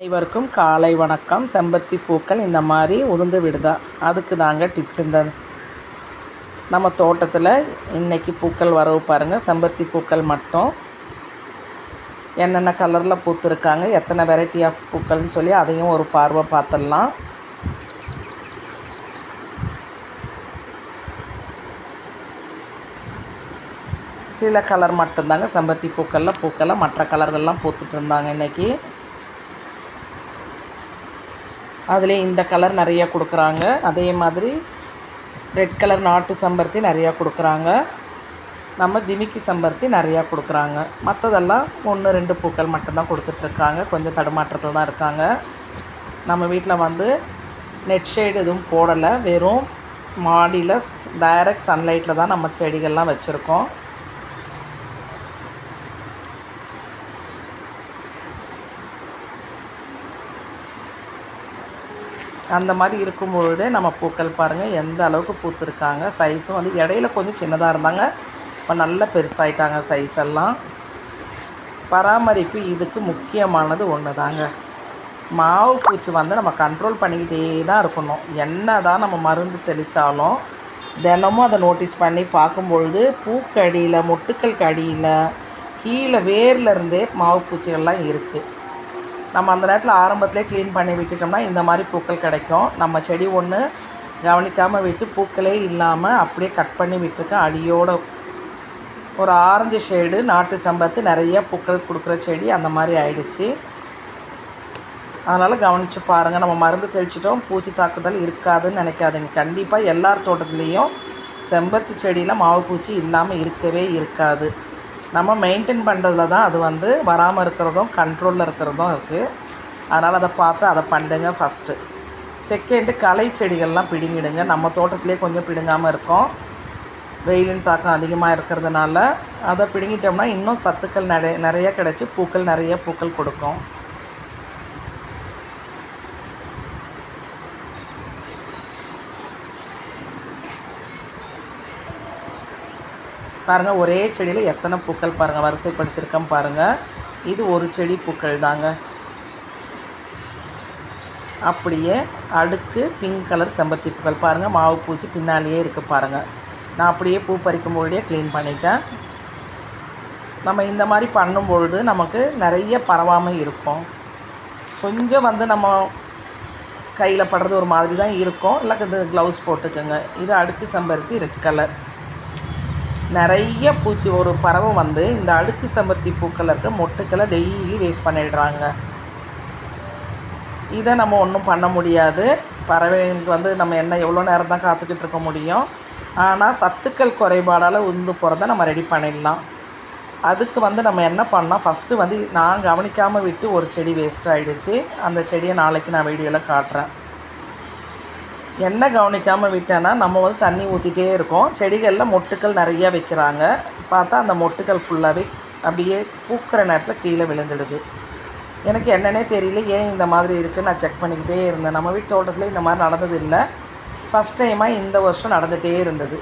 அனைவருக்கும் காலை வணக்கம். செம்பருத்தி பூக்கள் இந்த மாதிரி உதிர்ந்து விடுதா? அதுக்கு தாங்க டிப்ஸ் இந்த நம்ம தோட்டத்தில் இன்றைக்கி பூக்கள் வரவு பாருங்கள் செம்பருத்தி பூக்கள் மட்டும். என்னென்ன கலரில் பூத்துருக்காங்க? எத்தனை வெரைட்டி ஆஃப் பூக்கள்னு சொல்லி அதையும் ஒரு பார்வை பார்த்துடலாம். சில கலர் மட்டும்தாங்க செம்பருத்தி பூக்களில். பூக்களில் மற்ற கலர்கள்லாம் பூத்துட்டு இருந்தாங்க இன்றைக்கி அதிலே இந்த கலர் நிறையா கொடுக்குறாங்க. அதே மாதிரி ரெட் கலர் நாட்டு சம்பருத்தி நிறையா கொடுக்குறாங்க. நம்ம ஜிமிக்கி சம்பருத்தி நிறையா கொடுக்குறாங்க. மற்றதெல்லாம் ஒன்று ரெண்டு பூக்கள் மட்டும்தான் கொடுத்துட்ருக்காங்க. கொஞ்சம் தடுமாற்றத்தில் தான் இருக்காங்க. நம்ம வீட்டில் வந்து நெட் ஷேடு எதுவும் போடலை. வெறும் மாடியில் டைரக்ட் சன்லைட்டில் தான் நம்ம செடிகள்லாம் வச்சுருக்கோம். அந்த மாதிரி இருக்கும் பொழுதே நம்ம பூக்கள் பாருங்கள் எந்த அளவுக்கு பூத்துருக்காங்க சைஸும் வந்து இடையில கொஞ்சம் சின்னதாக இருந்தாங்க. இப்போ நல்ல பெருசாயிட்டாங்க சைஸ் எல்லாம். பராமரிப்பு இதுக்கு முக்கியமானது ஒன்று தாங்க மாவு பூச்சி வந்து நம்ம கண்ட்ரோல் பண்ணிக்கிட்டே தான் இருக்கணும். என்ன தான் நம்ம மருந்து தெளித்தாலும் தினமும் அதை நோட்டீஸ் பண்ணி பார்க்கும்பொழுது பூக்கடியில் மொட்டுக்கள் கடியில் கீழே வேர்லேருந்தே மாவு பூச்சிகள்லாம் இருக்குது நம்ம அந்த நேரத்தில் ஆரம்பத்திலே க்ளீன் பண்ணி விட்டுட்டோம்னா இந்த மாதிரி பூக்கள் கிடைக்கும். நம்ம செடி ஒன்று கவனிக்காமல் விட்டு பூக்களே இல்லாமல் அப்படியே கட் பண்ணி விட்டுருக்கேன் அடியோட ஒரு ஆரஞ்சு ஷேடு நாட்டு சம்பத்து நிறைய பூக்கள் கொடுக்குற செடி அந்த மாதிரி ஆயிடுச்சு. அதனால் கவனித்து பாருங்கள் நம்ம மருந்து தெளிச்சிட்டோம். பூச்சி தாக்குதல் இருக்காதுன்னு நினைக்காதீங்க. கண்டிப்பாக எல்லார் தோட்டத்துலேயும் செம்பருத்தி செடியில் மாவு பூச்சி இல்லாமல் இருக்கவே இருக்காது. நம்ம மெயின்டைன் பண்ணுறதுல தான் அது வந்து வராமல் இருக்கிறதும் கண்ட்ரோலில் இருக்கிறதும் இருக்குது அதனால் அதை பார்த்து அதை பண்ணுங்க ஃபஸ்ட்டு செகண்டு களை செடிகள்லாம் பிடுங்கிடுங்க. நம்ம தோட்டத்திலே கொஞ்சம் பிடுங்காமல் இருக்கோம். வெயிலின் தாக்கம் அதிகமாக இருக்கிறதுனால அதை பிடுங்கிட்டோம்னா இன்னும் சத்துக்கள் நிறைய நிறைய கிடச்சி பூக்கள் நிறைய பூக்கள் கொடுக்கும். பாருங்கள் ஒரே செடியில் எத்தனை பூக்கள் பாருங்கள் வரிசைப்படுத்தியிருக்கேன் பாருங்கள் இது ஒரு செடி பூக்கள் தாங்க. அப்படியே அடுக்கு பிங்க் கலர் செம்பருத்தி பூக்கள் பாருங்கள் மாவு பூச்சி பின்னாலேயே இருக்குது பாருங்கள் நான் அப்படியே பூ பறிக்கும் பொழுதே க்ளீன் பண்ணிட்டேன். நம்ம இந்த மாதிரி பண்ணும்பொழுது நமக்கு நிறைய பரவாமல் இருக்கும். கொஞ்சம் வந்து நம்ம கையில் படுறது ஒரு மாதிரி தான் இருக்கும். இல்லை இது க்ளவுஸ் போட்டுக்கோங்க. இது அடுக்கு செம்பருத்தி ரெட் கலர் நிறைய பூச்சி ஒரு பறவை வந்து இந்த அடுக்கு செம்பருத்தி பூக்கள் இருக்க மொட்டுக்களை டெய்லி வேஸ்ட் பண்ணிடுறாங்க. இதை நம்ம ஒன்றும் பண்ண முடியாது. பறவைக்கு வந்து நம்ம என்ன எவ்வளோ நேரம் தான் காத்துக்கிட்டு இருக்க முடியும். ஆனால் சத்துக்கள் குறைபாடால் உந்து போகிறத நம்ம ரெடி பண்ணிடலாம். அதுக்கு வந்து நம்ம என்ன பண்ணால் ஃபஸ்ட்டு வந்து நான் கவனிக்காமல் விட்டு ஒரு செடி வேஸ்ட் ஆகிடுச்சு அந்த செடியை நாளைக்கு நான் வீடியோவில் காட்டுறேன். என்ன கவனிக்காமல் விட்டேன்னா நம்ம வந்து தண்ணி ஊற்றிட்டே இருக்கோம். செடிகளில் மொட்டுக்கள் நிறையா வைக்கிறாங்க. பார்த்தா அந்த மொட்டுக்கள் ஃபுல்லாகவே அப்படியே பூக்கிற நேரத்தில் கீழே விழுந்துடுது. எனக்கு என்னன்னே தெரியல ஏன் இந்த மாதிரி இருக்குது நான் செக் பண்ணிக்கிட்டே இருந்தேன். நம்ம வீட்டு தோட்டத்தில் இந்த மாதிரி நடந்தது இல்லை. ஃபஸ்ட் டைமாக இந்த வருஷம் நடந்துகிட்டே இருந்தது.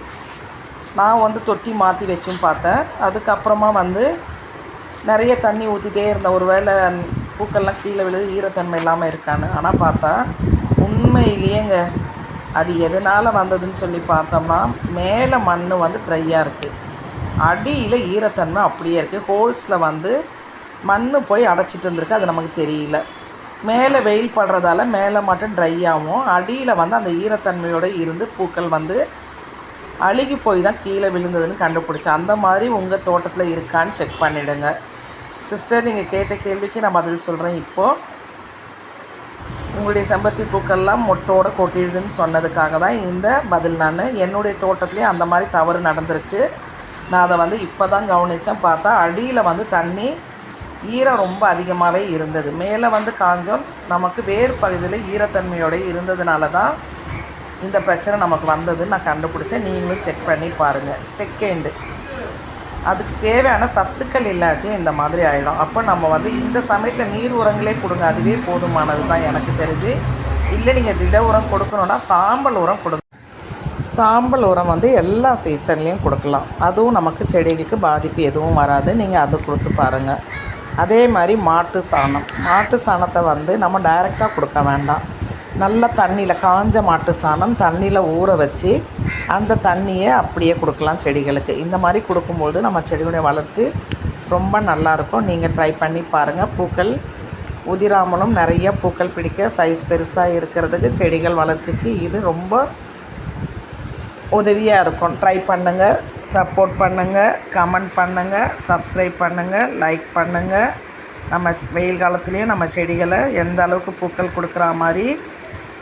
நான் வந்து தொட்டி மாற்றி வச்சும் பார்த்தேன். அதுக்கப்புறமா வந்து நிறைய தண்ணி ஊற்றிட்டே இருந்தேன். ஒரு வேளை பூக்கள்லாம் கீழே விழுது ஈரத்தன்மை இல்லாமல் இருக்கான்னு. ஆனால் பார்த்தா உண்மையிலேயேங்க அது எதனால் வந்ததுன்னு சொல்லி பார்த்தோம்னா மேலே மண் வந்து ட்ரையாக இருக்குது அடியில் ஈரத்தன்மை அப்படியே இருக்குது ஹோல்ஸில் வந்து மண் போய் அடைச்சிட்டு இருந்திருக்கு. அது நமக்கு தெரியல. மேலே வெயில் படுறதால மேலே மட்டும் ட்ரை ஆகும் அடியில் வந்து அந்த ஈரத்தன்மையோடு இருந்து பூக்கள் வந்து அழுகி போய் தான் கீழே விழுந்ததுன்னு கண்டுபிடிச்சேன் அந்த மாதிரி உங்கள் தோட்டத்தில் இருக்கான்னு செக் பண்ணிவிடுங்க சிஸ்டர் நீங்கள் கேட்ட கேள்விக்கு நான் பதில் சொல்கிறேன் இப்போது உங்களுடைய செம்பருத்தி பூக்கள்லாம் மொட்டோட கொட்டிடுதுன்னு சொன்னதுக்காக தான் இந்த பதில் நான் என்னுடைய தோட்டத்துலேயும் அந்த மாதிரி தவறு நடந்திருக்கு. நான் அதை வந்து இப்போ தான் கவனித்தேன் பார்த்தா அடியில் வந்து தண்ணி ஈரம் ரொம்ப அதிகமாகவே இருந்தது. மேலே வந்து காஞ்சோம். நமக்கு வேறு பகுதியில் ஈரத்தன்மையோடய இருந்ததுனால தான் இந்த பிரச்சனை நமக்கு வந்ததுன்னு நான் கண்டுபிடிச்சேன். நீங்களும் செக் பண்ணி பாருங்கள் செகண்டு அதுக்கு தேவையான சத்துக்கள் இல்லாட்டியும் இந்த மாதிரி ஆகிடும் அப்போ நம்ம வந்து இந்த சமயத்தில் நீர் உரங்களே கொடுங்க. அதுவே போதுமானது தான் எனக்கு தெரிஞ்சு. இல்லை நீங்கள் திட உரம் கொடுக்கணுன்னா சாம்பல் உரம் கொடுங்க. சாம்பல் உரம் வந்து எல்லா சீசன்லேயும் கொடுக்கலாம். அதுவும் நமக்கு செடிகளுக்கு பாதிப்பு எதுவும் வராது. நீங்கள் அதை கொடுத்து பாருங்கள் அதே மாதிரி மாட்டு சாணம். மாட்டு சாணத்தை வந்து நம்ம டைரெக்டாக கொடுக்க வேண்டாம். நல்ல தண்ணியில் காஞ்ச மாட்டு சாணம் தண்ணியில் ஊற வச்சு அந்த தண்ணியை அப்படியே கொடுக்கலாம் செடிகளுக்கு. இந்த மாதிரி கொடுக்கும்போது நம்ம செடியுடைய வளர்ச்சி ரொம்ப நல்லாயிருக்கும் நீங்கள் ட்ரை பண்ணி பாருங்கள் பூக்கள் உதிராமலும் நிறைய பூக்கள் பிடிக்க சைஸ் பெருசாக இருக்கிறதுக்கு செடிகள் வளர்ச்சிக்கு இது ரொம்ப உதவியாக இருக்கும். ட்ரை பண்ணுங்கள் சப்போர்ட் பண்ணுங்கள் கமெண்ட் பண்ணுங்கள் சப்ஸ்கிரைப் பண்ணுங்கள் லைக் பண்ணுங்கள் நம்ம வெயில் காலத்துலேயும் நம்ம செடிகளை எந்த அளவுக்கு பூக்கள் கொடுக்குற மாதிரி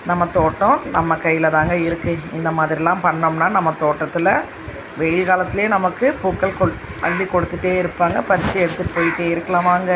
நம்ம தோட்டம் நம்ம கையில் தாங்க இருக்குது இந்த மாதிரிலாம் பண்ணோம்னா நம்ம தோட்டத்தில் வெயில் காலத்துலேயே நமக்கு பூக்கள் கொள் அள்ளி கொடுத்துட்டே இருப்பாங்க. பறித்து எடுத்துகிட்டு போயிட்டே இருக்கலாமாங்க